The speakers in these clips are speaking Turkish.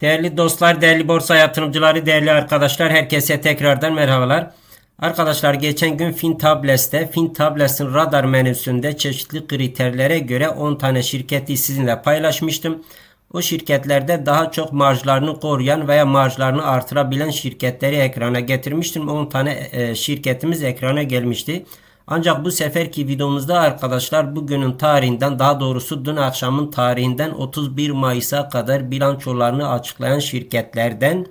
Değerli dostlar, değerli borsa yatırımcıları, değerli arkadaşlar, herkese tekrardan merhabalar. Arkadaşlar geçen gün FinTables'te, FinTables'in radar menüsünde çeşitli kriterlere göre 10 tane şirketi sizinle paylaşmıştım. O şirketlerde daha çok marjlarını koruyan veya marjlarını artırabilen şirketleri ekrana getirmiştim. 10 tane e, şirketimiz ekrana gelmişti. Ancak bu seferki videomuzda arkadaşlar bugünün tarihinden daha doğrusu dün akşamın tarihinden 31 Mayıs'a kadar bilançolarını açıklayan şirketlerden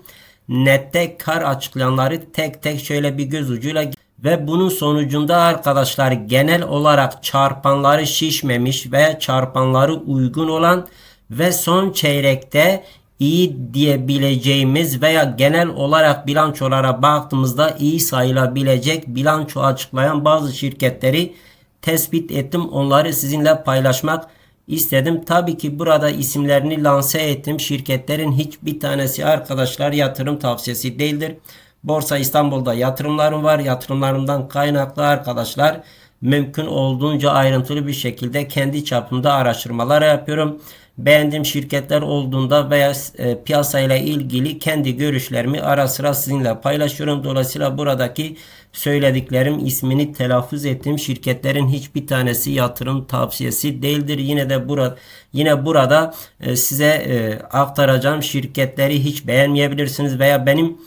nette kar açıklayanları tek tek şöyle bir göz ucuyla ve bunun sonucunda arkadaşlar genel olarak çarpanları şişmemiş veya çarpanları uygun olan ve son çeyrekte iyi diyebileceğimiz veya genel olarak bilançolara baktığımızda iyi sayılabilecek bilanço açıklayan bazı şirketleri tespit ettim. Onları sizinle paylaşmak istedim. Tabii ki burada isimlerini lanse ettim. Şirketlerin hiçbir tanesi arkadaşlar yatırım tavsiyesi değildir. Borsa İstanbul'da yatırımlarım var. Yatırımlarımdan kaynaklı arkadaşlar mümkün olduğunca ayrıntılı bir şekilde kendi çapımda araştırmalar yapıyorum beğendiğim şirketler olduğunda veya e, piyasayla ilgili kendi görüşlerimi ara sıra sizinle paylaşıyorum. Dolayısıyla buradaki söylediklerim ismini telaffuz ettiğim şirketlerin hiçbir tanesi yatırım tavsiyesi değildir. Yine de burada yine burada e, size e, aktaracağım şirketleri hiç beğenmeyebilirsiniz veya benim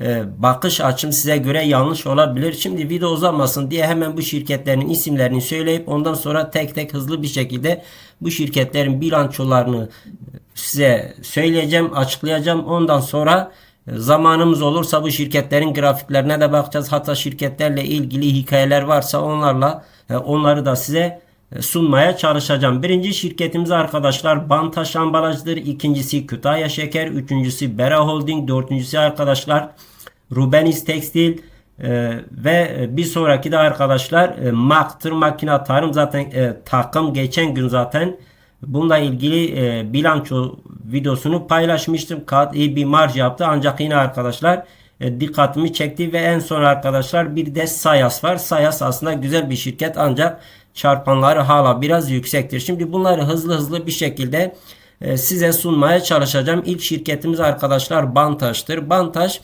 e, bakış açım size göre yanlış olabilir. Şimdi video uzamasın diye hemen bu şirketlerin isimlerini söyleyip ondan sonra tek tek hızlı bir şekilde bu şirketlerin bilançolarını size söyleyeceğim, açıklayacağım. Ondan sonra e, zamanımız olursa bu şirketlerin grafiklerine de bakacağız. Hatta şirketlerle ilgili hikayeler varsa onlarla e, onları da size sunmaya çalışacağım. Birinci şirketimiz arkadaşlar Bantaş Ambalajdır. İkincisi Kütahya Şeker. Üçüncüsü Bera Holding. Dördüncüsü arkadaşlar Rubenis Tekstil. Ee, ve bir sonraki de arkadaşlar e, Maktır Makina Tarım zaten e, takım geçen gün zaten bununla ilgili e, bilanço videosunu paylaşmıştım. Kat iyi bir marj yaptı ancak yine arkadaşlar e, dikkatimi çekti ve en son arkadaşlar bir de Sayas var. Sayas aslında güzel bir şirket ancak çarpanları hala biraz yüksektir. Şimdi bunları hızlı hızlı bir şekilde e, size sunmaya çalışacağım. İlk şirketimiz arkadaşlar Bantaş'tır. Bantaş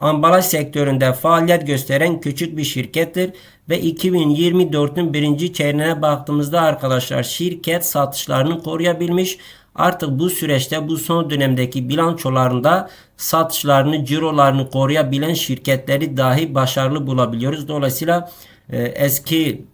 ambalaj sektöründe faaliyet gösteren küçük bir şirkettir ve 2024'ün birinci çeyreğine baktığımızda arkadaşlar şirket satışlarını koruyabilmiş. Artık bu süreçte bu son dönemdeki bilançolarında satışlarını, cirolarını koruyabilen şirketleri dahi başarılı bulabiliyoruz. Dolayısıyla e, eski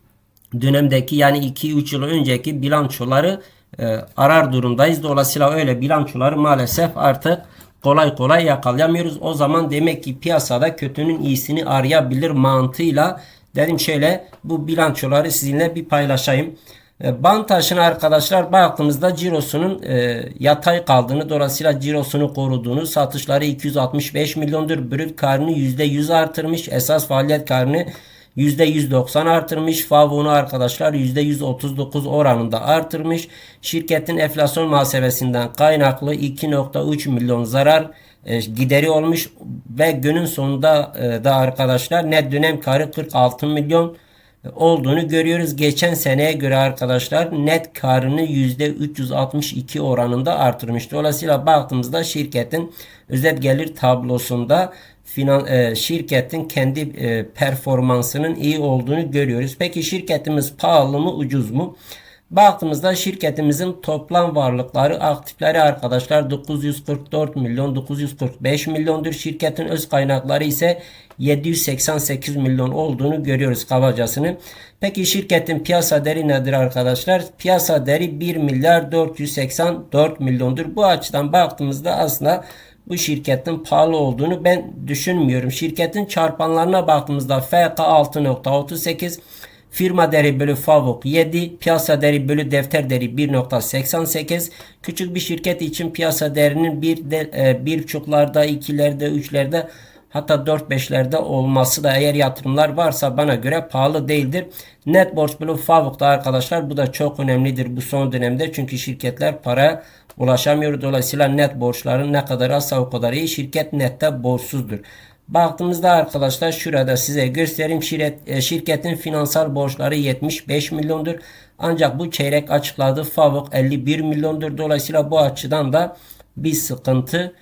dönemdeki yani 2-3 yıl önceki bilançoları e, arar durumdayız. Dolayısıyla öyle bilançoları maalesef artık kolay kolay yakalayamıyoruz. O zaman demek ki piyasada kötünün iyisini arayabilir mantığıyla dedim şöyle bu bilançoları sizinle bir paylaşayım. E, Bantaş'ın arkadaşlar baktığımızda cirosunun e, yatay kaldığını dolayısıyla cirosunu koruduğunu satışları 265 milyondur. Brüt karını %100 artırmış. Esas faaliyet karını %190 artırmış. Favonu arkadaşlar %139 oranında artırmış. Şirketin enflasyon muhasebesinden kaynaklı 2.3 milyon zarar e, gideri olmuş ve günün sonunda e, da arkadaşlar net dönem karı 46 milyon olduğunu görüyoruz. Geçen seneye göre arkadaşlar net karını %362 oranında artırmış. Dolayısıyla baktığımızda şirketin özet gelir tablosunda finan, e, şirketin kendi e, performansının iyi olduğunu görüyoruz. Peki şirketimiz pahalı mı ucuz mu? Baktığımızda şirketimizin toplam varlıkları aktifleri arkadaşlar 944 milyon 945 milyondur. Şirketin öz kaynakları ise 788 milyon olduğunu görüyoruz kabacasını. Peki şirketin piyasa değeri nedir arkadaşlar? Piyasa değeri 1 milyar 484 milyondur. Bu açıdan baktığımızda aslında bu şirketin pahalı olduğunu ben düşünmüyorum. Şirketin çarpanlarına baktığımızda FK 6.38 Firma değeri bölü FAVOK 7, piyasa değeri bölü defter değeri 1.88. Küçük bir şirket için piyasa değerinin bir de, e, bir çoklarda, ikilerde, üçlerde hatta 4-5'lerde olması da eğer yatırımlar varsa bana göre pahalı değildir. Net borç bölü FAVOK'ta arkadaşlar bu da çok önemlidir bu son dönemde. Çünkü şirketler para ulaşamıyor. Dolayısıyla net borçların ne kadar azsa o kadar iyi. Şirket nette borçsuzdur. Baktığımızda arkadaşlar şurada size göstereyim e, şirketin finansal borçları 75 milyondur. Ancak bu çeyrek açıkladığı FAVOK 51 milyondur. Dolayısıyla bu açıdan da bir sıkıntı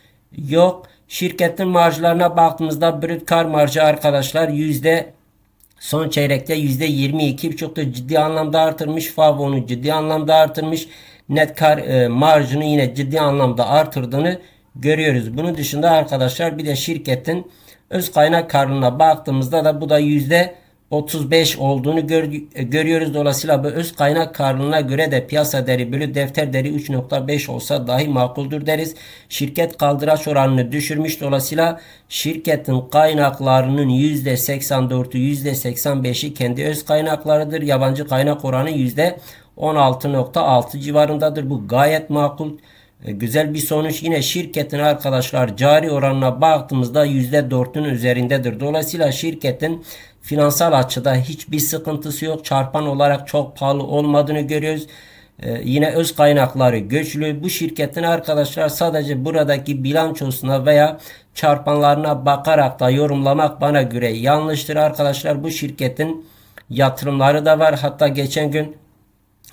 yok. Şirketin marjlarına baktığımızda brüt kar marjı arkadaşlar yüzde Son çeyrekte %22 çok da ciddi anlamda artırmış. Favon'u ciddi anlamda artırmış. Net kar e, marjını yine ciddi anlamda artırdığını görüyoruz. Bunun dışında arkadaşlar bir de şirketin öz kaynak karlılığına baktığımızda da bu da yüzde 35 olduğunu gör, görüyoruz. Dolayısıyla bu öz kaynak karlılığına göre de piyasa değeri bölü defter değeri 3.5 olsa dahi makuldür deriz. Şirket kaldıraç oranını düşürmüş. Dolayısıyla şirketin kaynaklarının %84'ü %85'i kendi öz kaynaklarıdır. Yabancı kaynak oranı %16.6 civarındadır. Bu gayet makul. E, güzel bir sonuç. Yine şirketin arkadaşlar cari oranına baktığımızda %4'ün üzerindedir. Dolayısıyla şirketin finansal açıda hiçbir sıkıntısı yok. Çarpan olarak çok pahalı olmadığını görüyoruz. Ee, yine öz kaynakları güçlü. Bu şirketin arkadaşlar sadece buradaki bilançosuna veya çarpanlarına bakarak da yorumlamak bana göre yanlıştır arkadaşlar. Bu şirketin yatırımları da var. Hatta geçen gün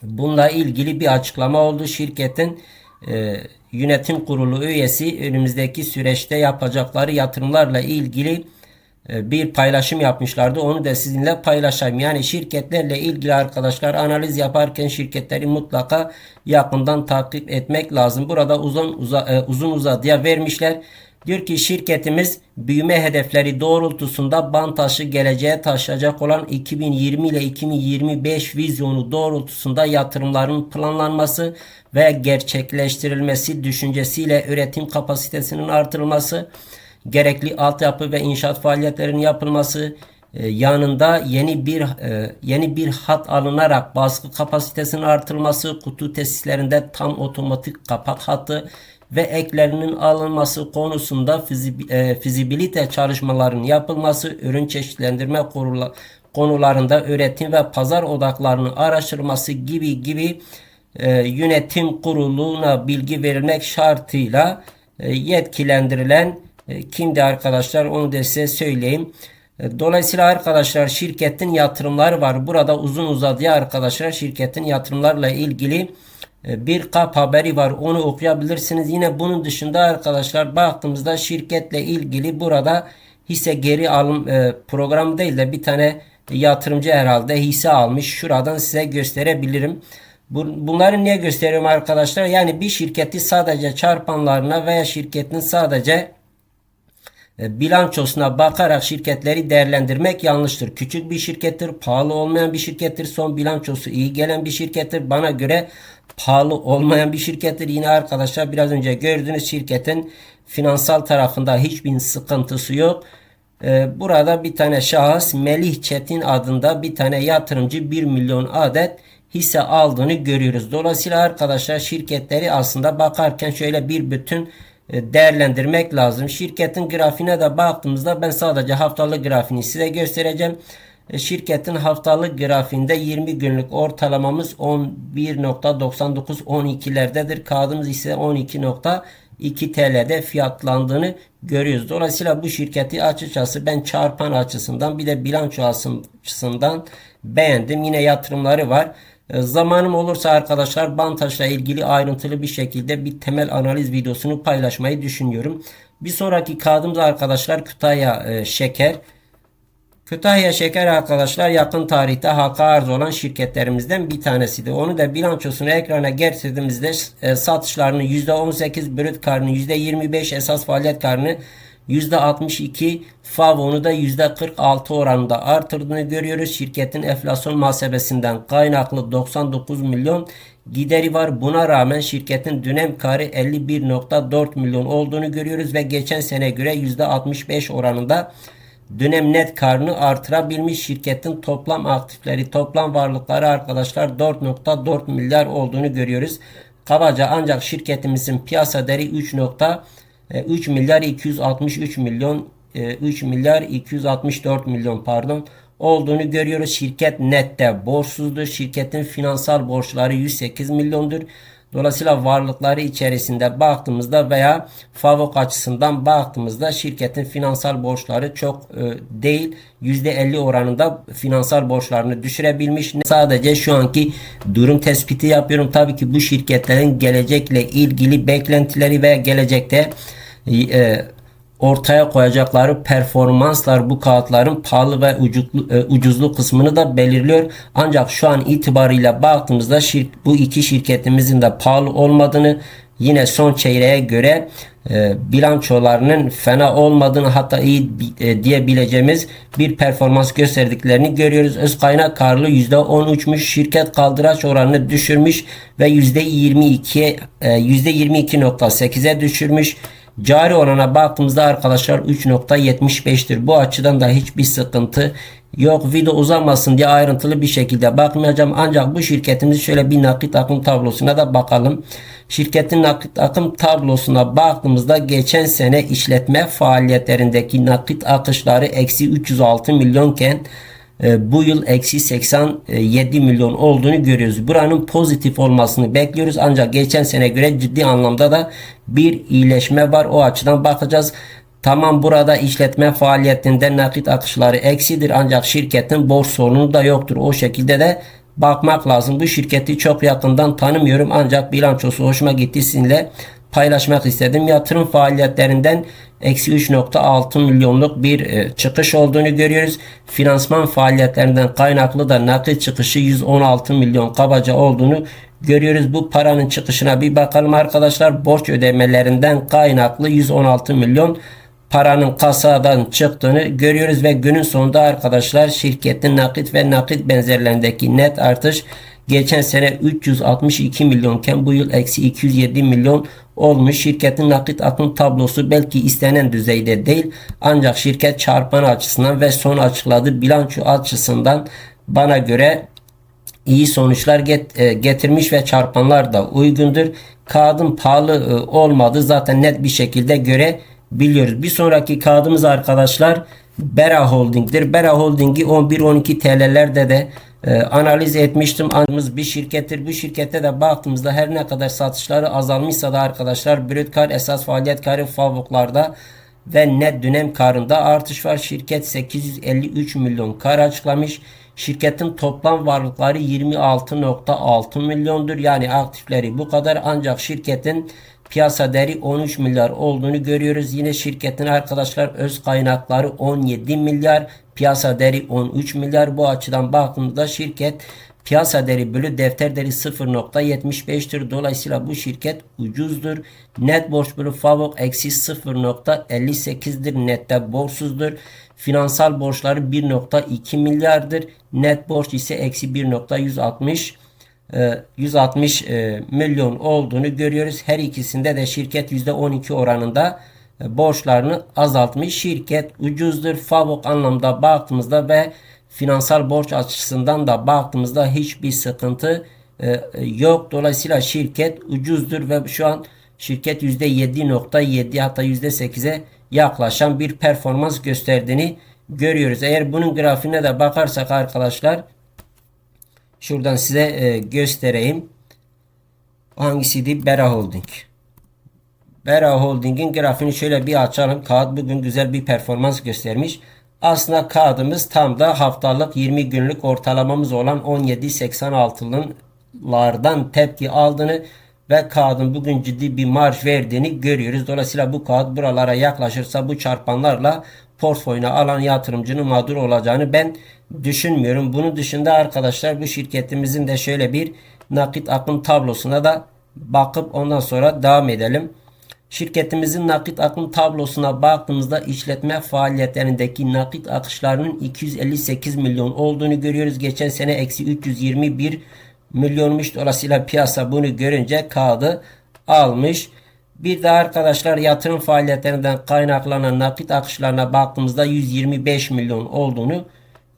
bununla ilgili bir açıklama oldu. Şirketin e, yönetim kurulu üyesi önümüzdeki süreçte yapacakları yatırımlarla ilgili e, bir paylaşım yapmışlardı. Onu da sizinle paylaşayım. Yani şirketlerle ilgili arkadaşlar analiz yaparken şirketleri mutlaka yakından takip etmek lazım. Burada uzun uza, e, uzun uzadıya vermişler. Diyor ki şirketimiz büyüme hedefleri doğrultusunda bantaşı geleceğe taşıyacak olan 2020 ile 2025 vizyonu doğrultusunda yatırımların planlanması ve gerçekleştirilmesi düşüncesiyle üretim kapasitesinin artırılması, gerekli altyapı ve inşaat faaliyetlerinin yapılması e, yanında yeni bir e, yeni bir hat alınarak baskı kapasitesinin artırılması, kutu tesislerinde tam otomatik kapak hattı ve eklerinin alınması konusunda e, fizibilite çalışmalarının yapılması, ürün çeşitlendirme konularında üretim ve pazar odaklarının araştırması gibi gibi e, yönetim kuruluna bilgi verilmek şartıyla e, yetkilendirilen kimdi arkadaşlar onu da size söyleyeyim. Dolayısıyla arkadaşlar şirketin yatırımları var. Burada uzun uzadıya arkadaşlar şirketin yatırımlarla ilgili bir kap haberi var. Onu okuyabilirsiniz. Yine bunun dışında arkadaşlar baktığımızda şirketle ilgili burada hisse geri alım programı değil de bir tane yatırımcı herhalde hisse almış. Şuradan size gösterebilirim. Bunları niye gösteriyorum arkadaşlar? Yani bir şirketi sadece çarpanlarına veya şirketin sadece e, bilançosuna bakarak şirketleri değerlendirmek yanlıştır. Küçük bir şirkettir, pahalı olmayan bir şirkettir, son bilançosu iyi gelen bir şirkettir. Bana göre pahalı olmayan bir şirkettir. Yine arkadaşlar biraz önce gördüğünüz şirketin finansal tarafında hiçbir sıkıntısı yok. E, burada bir tane şahıs Melih Çetin adında bir tane yatırımcı 1 milyon adet hisse aldığını görüyoruz. Dolayısıyla arkadaşlar şirketleri aslında bakarken şöyle bir bütün e, değerlendirmek lazım. Şirketin grafiğine de baktığımızda ben sadece haftalık grafiğini size göstereceğim. E, şirketin haftalık grafiğinde 20 günlük ortalamamız 11.99 12'lerdedir. Kağıdımız ise 12.2 TL'de fiyatlandığını görüyoruz. Dolayısıyla bu şirketi açıkçası ben çarpan açısından bir de bilanço açısından beğendim. Yine yatırımları var. E, zamanım olursa arkadaşlar Bantaş'la ilgili ayrıntılı bir şekilde bir temel analiz videosunu paylaşmayı düşünüyorum. Bir sonraki kağıdımız arkadaşlar Kütahya e, Şeker. Kütahya Şeker arkadaşlar yakın tarihte halka arz olan şirketlerimizden bir tanesidir. Onu da bilançosunu ekrana getirdiğimizde e, satışlarını %18 brüt karını %25 esas faaliyet karını %62 FAV da %46 oranında artırdığını görüyoruz. Şirketin enflasyon muhasebesinden kaynaklı 99 milyon gideri var. Buna rağmen şirketin dönem karı 51.4 milyon olduğunu görüyoruz ve geçen sene göre %65 oranında dönem net karını artırabilmiş şirketin toplam aktifleri, toplam varlıkları arkadaşlar 4.4 milyar olduğunu görüyoruz. Kabaca ancak şirketimizin piyasa değeri 3. 3 e, milyar 263 milyon 3 e, milyar 264 milyon pardon olduğunu görüyoruz. Şirket nette borçsuzdur. Şirketin finansal borçları 108 milyondur. Dolayısıyla varlıkları içerisinde baktığımızda veya FAVÖK açısından baktığımızda şirketin finansal borçları çok e, değil. %50 oranında finansal borçlarını düşürebilmiş. Sadece şu anki durum tespiti yapıyorum. Tabii ki bu şirketlerin gelecekle ilgili beklentileri ve gelecekte e, ortaya koyacakları performanslar bu kağıtların pahalı ve e, ucuzlu kısmını da belirliyor. Ancak şu an itibariyle baktığımızda bu iki şirketimizin de pahalı olmadığını yine son çeyreğe göre e, bilançolarının fena olmadığını hatta iyi e, diyebileceğimiz bir performans gösterdiklerini görüyoruz. Öz kaynak karlı %10 uçmuş, şirket kaldıraç oranını düşürmüş ve %22 e, %22.8'e düşürmüş. Cari orana baktığımızda arkadaşlar 3.75'tir. Bu açıdan da hiçbir sıkıntı yok. Video uzamasın diye ayrıntılı bir şekilde bakmayacağım. Ancak bu şirketimiz şöyle bir nakit akım tablosuna da bakalım. Şirketin nakit akım tablosuna baktığımızda geçen sene işletme faaliyetlerindeki nakit akışları eksi 306 milyonken bu yıl eksi 87 milyon olduğunu görüyoruz. Buranın pozitif olmasını bekliyoruz ancak geçen sene göre ciddi anlamda da bir iyileşme var. O açıdan bakacağız. Tamam burada işletme faaliyetinde nakit akışları eksidir ancak şirketin borç sorunu da yoktur. O şekilde de bakmak lazım. Bu şirketi çok yakından tanımıyorum ancak bilançosu hoşuma gitti sizinle paylaşmak istedim. Yatırım faaliyetlerinden eksi 3.6 milyonluk bir e, çıkış olduğunu görüyoruz. Finansman faaliyetlerinden kaynaklı da nakit çıkışı 116 milyon kabaca olduğunu görüyoruz. Bu paranın çıkışına bir bakalım arkadaşlar. Borç ödemelerinden kaynaklı 116 milyon paranın kasadan çıktığını görüyoruz ve günün sonunda arkadaşlar şirketin nakit ve nakit benzerlerindeki net artış geçen sene 362 milyonken bu yıl eksi 207 milyon olmuş. Şirketin nakit akım tablosu belki istenen düzeyde değil ancak şirket çarpan açısından ve son açıkladığı bilanço açısından bana göre iyi sonuçlar get, e, getirmiş ve çarpanlar da uygundur. Kağıdın pahalı e, olmadığı zaten net bir şekilde görebiliyoruz. Bir sonraki kağıdımız arkadaşlar Bera Holding'dir. Bera Holding'i 11-12 TL'lerde de e, analiz etmiştim. Anımız bir şirkettir. Bu şirkette de baktığımızda her ne kadar satışları azalmışsa da arkadaşlar brüt kar esas faaliyet karı favuklarda ve net dönem karında artış var. Şirket 853 milyon kar açıklamış. Şirketin toplam varlıkları 26.6 milyondur. Yani aktifleri bu kadar ancak şirketin piyasa değeri 13 milyar olduğunu görüyoruz. Yine şirketin arkadaşlar öz kaynakları 17 milyar, piyasa değeri 13 milyar. Bu açıdan baktığımızda şirket piyasa değeri bölü defter değeri 0.75'tir. Dolayısıyla bu şirket ucuzdur. Net borç bölü FAVÖK eksi 0.58'dir. Nette borçsuzdur. Finansal borçları 1.2 milyardır. Net borç ise eksi 1.160 160 e, e, milyon olduğunu görüyoruz. Her ikisinde de şirket %12 oranında borçlarını azaltmış. Şirket ucuzdur. Favok anlamda baktığımızda ve finansal borç açısından da baktığımızda hiçbir sıkıntı yok. Dolayısıyla şirket ucuzdur ve şu an şirket %7.7 hatta %8'e yaklaşan bir performans gösterdiğini görüyoruz. Eğer bunun grafiğine de bakarsak arkadaşlar Şuradan size e, göstereyim. Hangisiydi? Bera Holding. Bera Holding'in grafiğini şöyle bir açalım. Kağıt bugün güzel bir performans göstermiş. Aslında kağıdımız tam da haftalık 20 günlük ortalamamız olan 17.86'lardan tepki aldığını ve kağıdın bugün ciddi bir marj verdiğini görüyoruz. Dolayısıyla bu kağıt buralara yaklaşırsa bu çarpanlarla portföyüne alan yatırımcının mağdur olacağını ben düşünmüyorum. Bunun dışında arkadaşlar bu şirketimizin de şöyle bir nakit akım tablosuna da bakıp ondan sonra devam edelim. Şirketimizin nakit akım tablosuna baktığımızda işletme faaliyetlerindeki nakit akışlarının 258 milyon olduğunu görüyoruz. Geçen sene eksi 321 milyonmuş. Dolayısıyla piyasa bunu görünce kağıdı almış. Bir de arkadaşlar yatırım faaliyetlerinden kaynaklanan nakit akışlarına baktığımızda 125 milyon olduğunu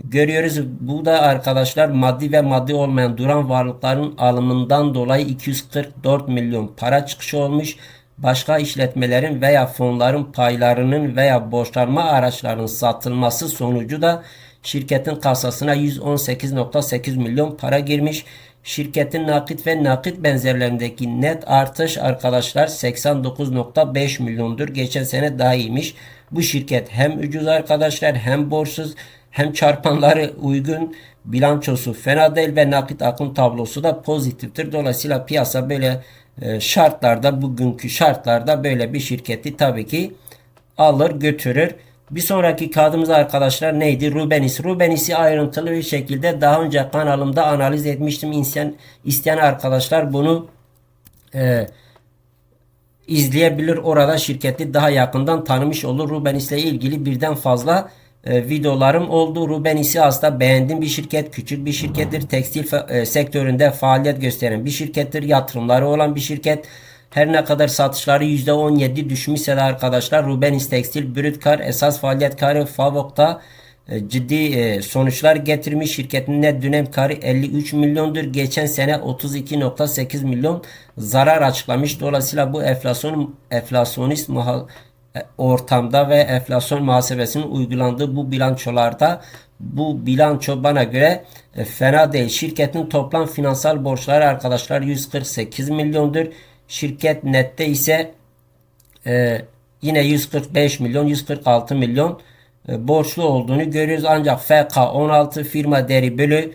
görüyoruz. Bu da arkadaşlar maddi ve maddi olmayan duran varlıkların alımından dolayı 244 milyon para çıkışı olmuş. Başka işletmelerin veya fonların paylarının veya borçlanma araçlarının satılması sonucu da şirketin kasasına 118.8 milyon para girmiş. Şirketin nakit ve nakit benzerlerindeki net artış arkadaşlar 89.5 milyondur. Geçen sene daha iyiymiş. Bu şirket hem ucuz arkadaşlar hem borçsuz hem çarpanları uygun bilançosu fena değil ve nakit akım tablosu da pozitiftir. Dolayısıyla piyasa böyle şartlarda bugünkü şartlarda böyle bir şirketi tabii ki alır götürür. Bir sonraki kağıdımız arkadaşlar neydi? Rubenis. Rubenis'i ayrıntılı bir şekilde daha önce kanalımda analiz etmiştim. İsteyen, isteyen arkadaşlar bunu e, izleyebilir. Orada şirketi daha yakından tanımış olur. Rubenis ile ilgili birden fazla e, videolarım oldu. Rubenis'i aslında beğendiğim bir şirket. Küçük bir şirkettir. Tekstil fa- e, sektöründe faaliyet gösteren bir şirkettir. Yatırımları olan bir şirket. Her ne kadar satışları %17 düşmüşse de arkadaşlar Rubenis Tekstil brüt kar esas faaliyet karı Favok'ta e, ciddi sonuçlar getirmiş. Şirketin net dönem karı 53 milyondur. Geçen sene 32.8 milyon zarar açıklamış. Dolayısıyla bu enflasyon enflasyonist muha- e, ortamda ve enflasyon muhasebesinin uygulandığı bu bilançolarda bu bilanço bana göre e, fena değil. Şirketin toplam finansal borçları arkadaşlar 148 milyondur. Şirket nette ise e, yine 145 milyon 146 milyon e, borçlu olduğunu görüyoruz. Ancak FK 16 firma değeri bölü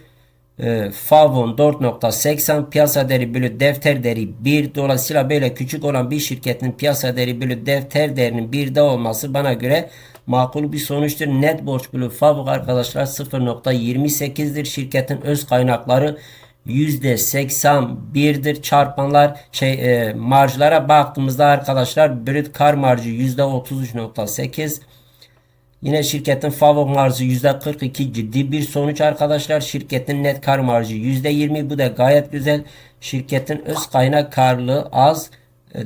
e, Favon 4.80 piyasa değeri bölü defter değeri 1 dolayısıyla böyle küçük olan bir şirketin piyasa değeri bölü defter değerinin 1'de olması bana göre makul bir sonuçtur. Net borç bölü Favok arkadaşlar 0.28'dir. Şirketin öz kaynakları %81'dir çarpanlar şey e, marjlara baktığımızda arkadaşlar brüt kar marjı %33.8 Yine şirketin favori marjı %42 ciddi bir sonuç arkadaşlar. Şirketin net kar marjı %20 bu da gayet güzel. Şirketin öz kaynak karlılığı az e,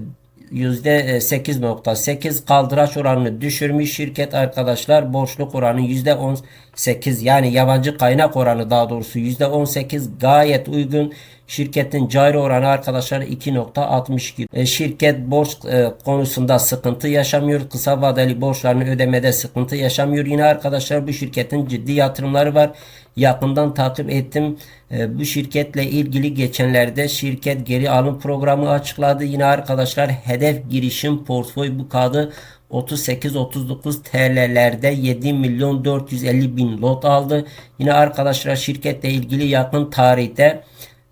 %8.8 kaldıraç oranını düşürmüş şirket arkadaşlar borçluk oranı %18 yani yabancı kaynak oranı daha doğrusu %18 gayet uygun şirketin cari oranı arkadaşlar 2.62 e, şirket borç e, konusunda sıkıntı yaşamıyor kısa vadeli borçlarını ödemede sıkıntı yaşamıyor yine arkadaşlar bu şirketin ciddi yatırımları var yakından takip ettim. E, bu şirketle ilgili geçenlerde şirket geri alım programı açıkladı. Yine arkadaşlar hedef girişim portföy bu kağıdı 38-39 TL'lerde 7 milyon 450 bin lot aldı. Yine arkadaşlar şirketle ilgili yakın tarihte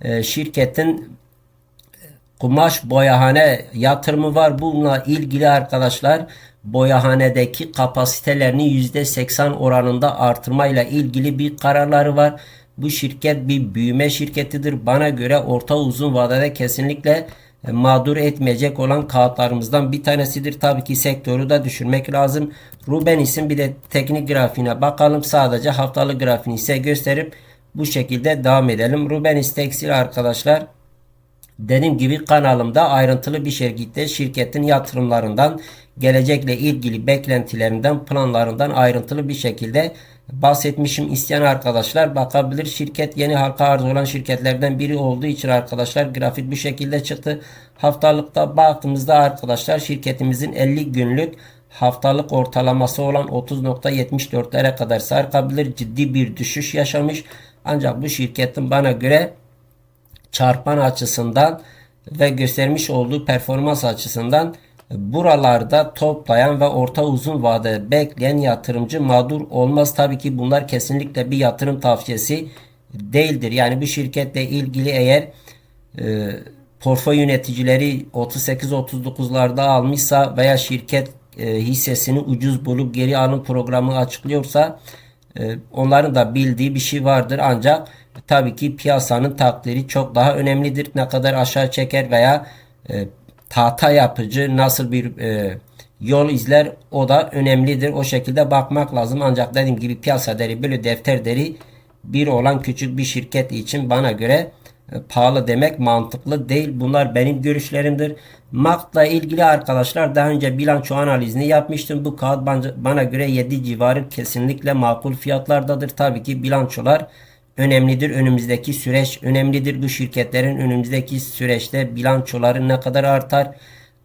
e, şirketin kumaş boyahane yatırımı var. Bununla ilgili arkadaşlar boyahanedeki kapasitelerini %80 oranında artırmayla ilgili bir kararları var. Bu şirket bir büyüme şirketidir. Bana göre orta uzun vadede kesinlikle e, mağdur etmeyecek olan kağıtlarımızdan bir tanesidir. Tabii ki sektörü de düşürmek lazım. Rubenis'in bir de teknik grafiğine bakalım. Sadece haftalık grafiğini ise gösterip bu şekilde devam edelim. Rubenis Tekstil arkadaşlar Dediğim gibi kanalımda ayrıntılı bir şekilde şirketin yatırımlarından, gelecekle ilgili beklentilerinden, planlarından ayrıntılı bir şekilde bahsetmişim. İsteyen arkadaşlar bakabilir. Şirket yeni halka arz olan şirketlerden biri olduğu için arkadaşlar grafik bu şekilde çıktı. Haftalıkta baktığımızda arkadaşlar şirketimizin 50 günlük haftalık ortalaması olan 30.74'lere kadar sarkabilir. Ciddi bir düşüş yaşamış. Ancak bu şirketin bana göre çarpan açısından ve göstermiş olduğu performans açısından buralarda toplayan ve orta uzun vade bekleyen yatırımcı mağdur olmaz. Tabii ki bunlar kesinlikle bir yatırım tavsiyesi değildir. Yani bu şirketle ilgili eğer e, portföy yöneticileri 38-39'larda almışsa veya şirket e, hissesini ucuz bulup geri alım programı açıklıyorsa onların da bildiği bir şey vardır ancak tabii ki piyasanın takdiri çok daha önemlidir. Ne kadar aşağı çeker veya e, tahta yapıcı nasıl bir e, yol izler o da önemlidir. O şekilde bakmak lazım. Ancak dediğim gibi piyasa değeri böyle defter değeri bir olan küçük bir şirket için bana göre e, pahalı demek mantıklı değil. Bunlar benim görüşlerimdir. MAC'la ilgili arkadaşlar daha önce bilanço analizini yapmıştım. Bu kağıt bana göre 7 civarı kesinlikle makul fiyatlardadır. Tabii ki bilançolar önemlidir. Önümüzdeki süreç önemlidir. Bu şirketlerin önümüzdeki süreçte bilançoları ne kadar artar,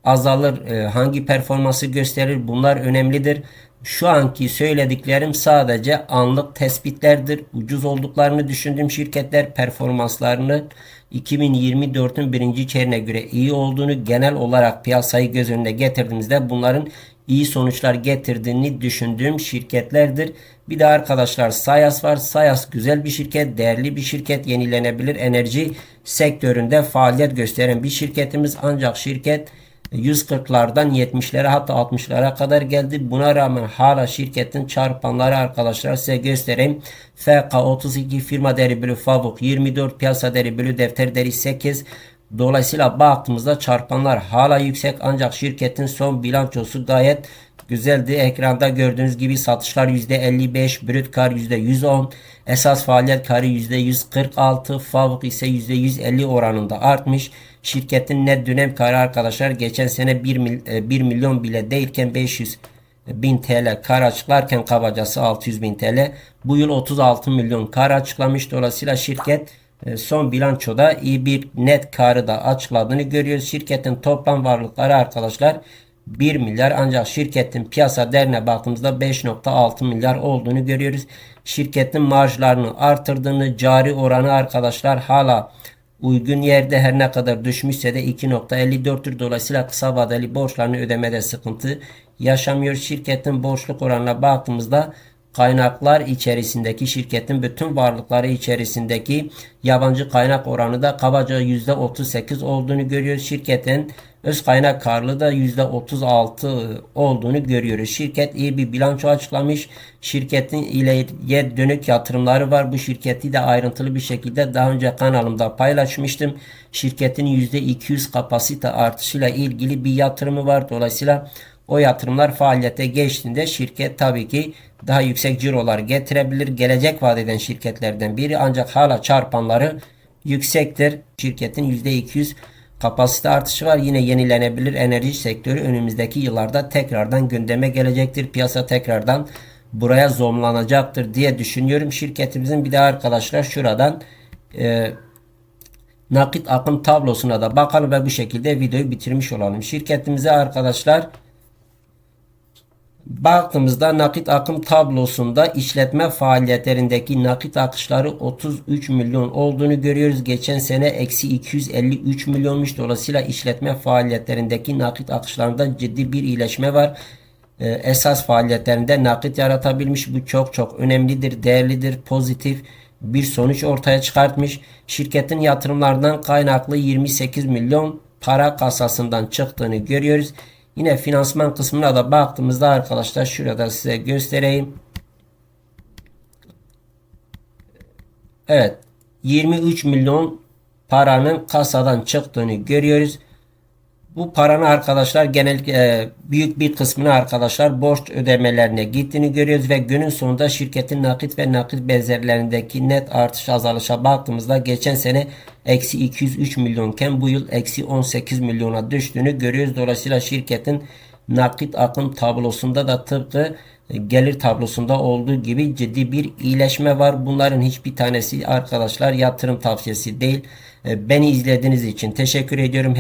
azalır, e, hangi performansı gösterir bunlar önemlidir. Şu anki söylediklerim sadece anlık tespitlerdir. Ucuz olduklarını düşündüğüm şirketler performanslarını 2024'ün birinci çeyreğine göre iyi olduğunu genel olarak piyasayı göz önüne getirdiğimizde bunların iyi sonuçlar getirdiğini düşündüğüm şirketlerdir. Bir de arkadaşlar Sayas var. Sayas güzel bir şirket, değerli bir şirket, yenilenebilir enerji sektöründe faaliyet gösteren bir şirketimiz. Ancak şirket 140'lardan 70'lere hatta 60'lara kadar geldi. Buna rağmen hala şirketin çarpanları arkadaşlar size göstereyim. FK 32 firma değeri bölü Favuk 24 piyasa değeri bölü defter değeri 8 Dolayısıyla baktığımızda çarpanlar hala yüksek ancak şirketin son bilançosu gayet güzeldi. Ekranda gördüğünüz gibi satışlar %55, brüt kar %110, esas faaliyet karı %146, favuk ise %150 oranında artmış. Şirketin net dönem karı arkadaşlar geçen sene 1, mil, 1 milyon bile değilken 500 1000 TL kar açıklarken kabacası 600 bin TL. Bu yıl 36 milyon kar açıklamış. Dolayısıyla şirket e, son bilançoda iyi bir net karı da açıkladığını görüyoruz. Şirketin toplam varlıkları arkadaşlar 1 milyar ancak şirketin piyasa değerine baktığımızda 5.6 milyar olduğunu görüyoruz. Şirketin marjlarını artırdığını, cari oranı arkadaşlar hala uygun yerde her ne kadar düşmüşse de 2.54'tür. Dolayısıyla kısa vadeli borçlarını ödemede sıkıntı yaşamıyor. Şirketin borçluk oranına baktığımızda kaynaklar içerisindeki şirketin bütün varlıkları içerisindeki yabancı kaynak oranı da kabaca %38 olduğunu görüyoruz. Şirketin öz kaynak karlılığı da %36 olduğunu görüyoruz. Şirket iyi bir bilanço açıklamış. Şirketin ileriye dönük yatırımları var. Bu şirketi de ayrıntılı bir şekilde daha önce kanalımda paylaşmıştım. Şirketin %200 kapasite artışıyla ilgili bir yatırımı var. Dolayısıyla o yatırımlar faaliyete geçtiğinde şirket tabii ki daha yüksek cirolar getirebilir. Gelecek vadeden şirketlerden biri ancak hala çarpanları yüksektir. Şirketin %200 kapasite artışı var. Yine yenilenebilir enerji sektörü önümüzdeki yıllarda tekrardan gündeme gelecektir. Piyasa tekrardan buraya zonlanacaktır diye düşünüyorum. Şirketimizin bir de arkadaşlar şuradan e, nakit akım tablosuna da bakalım ve bu şekilde videoyu bitirmiş olalım. Şirketimize arkadaşlar Baktığımızda nakit akım tablosunda işletme faaliyetlerindeki nakit akışları 33 milyon olduğunu görüyoruz. Geçen sene eksi 253 milyonmuş. Dolayısıyla işletme faaliyetlerindeki nakit akışlarında ciddi bir iyileşme var. Ee, esas faaliyetlerinde nakit yaratabilmiş. Bu çok çok önemlidir, değerlidir, pozitif bir sonuç ortaya çıkartmış. Şirketin yatırımlardan kaynaklı 28 milyon para kasasından çıktığını görüyoruz. Yine finansman kısmına da baktığımızda arkadaşlar şurada size göstereyim. Evet 23 milyon paranın kasadan çıktığını görüyoruz. Bu paranın arkadaşlar genellikle e, büyük bir kısmını arkadaşlar borç ödemelerine gittiğini görüyoruz ve günün sonunda şirketin nakit ve nakit benzerlerindeki net artış azalışa baktığımızda geçen sene eksi 203 milyonken bu yıl eksi 18 milyona düştüğünü görüyoruz. Dolayısıyla şirketin nakit akım tablosunda da tıpkı gelir tablosunda olduğu gibi ciddi bir iyileşme var. Bunların hiçbir tanesi arkadaşlar yatırım tavsiyesi değil. E, beni izlediğiniz için teşekkür ediyorum.